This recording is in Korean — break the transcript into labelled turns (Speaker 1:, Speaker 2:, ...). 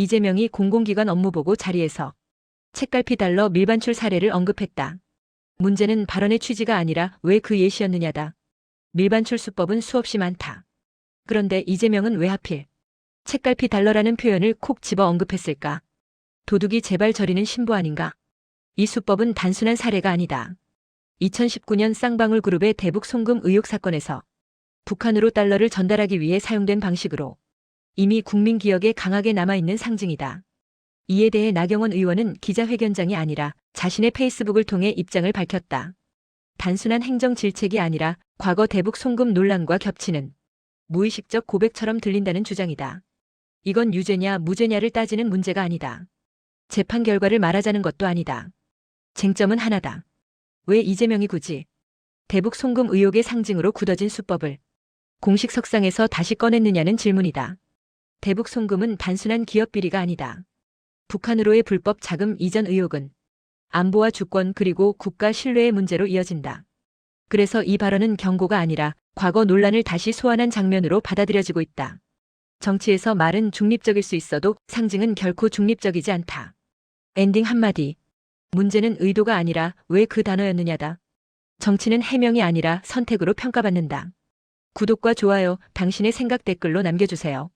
Speaker 1: 이재명이 공공기관 업무 보고 자리에서 책갈피 달러 밀반출 사례를 언급했다. 문제는 발언의 취지가 아니라 왜 그 예시였느냐다. 밀반출 수법은 수없이 많다. 그런데 이재명은 왜 하필 책갈피 달러라는 표현을 콕 집어 언급했을까? 도둑이 제발 저리는 신부 아닌가? 이 수법은 단순한 사례가 아니다. 2019년 쌍방울 그룹의 대북 송금 의혹 사건에서 북한으로 달러를 전달하기 위해 사용된 방식으로 이미 국민 기억에 강하게 남아있는 상징이다. 이에 대해 나경원 의원은 기자회견장이 아니라 자신의 페이스북을 통해 입장을 밝혔다. 단순한 행정 질책이 아니라 과거 대북 송금 논란과 겹치는 무의식적 고백처럼 들린다는 주장이다. 이건 유죄냐 무죄냐를 따지는 문제가 아니다. 재판 결과를 말하자는 것도 아니다. 쟁점은 하나다. 왜 이재명이 굳이 대북 송금 의혹의 상징으로 굳어진 수법을 공식 석상에서 다시 꺼냈느냐는 질문이다. 대북 송금은 단순한 기업 비리가 아니다. 북한으로의 불법 자금 이전 의혹은 안보와 주권 그리고 국가 신뢰의 문제로 이어진다. 그래서 이 발언은 경고가 아니라 과거 논란을 다시 소환한 장면으로 받아들여지고 있다. 정치에서 말은 중립적일 수 있어도 상징은 결코 중립적이지 않다. 엔딩 한마디. 문제는 의도가 아니라 왜 그 단어였느냐다. 정치는 해명이 아니라 선택으로 평가받는다. 구독과 좋아요, 당신의 생각 댓글로 남겨주세요.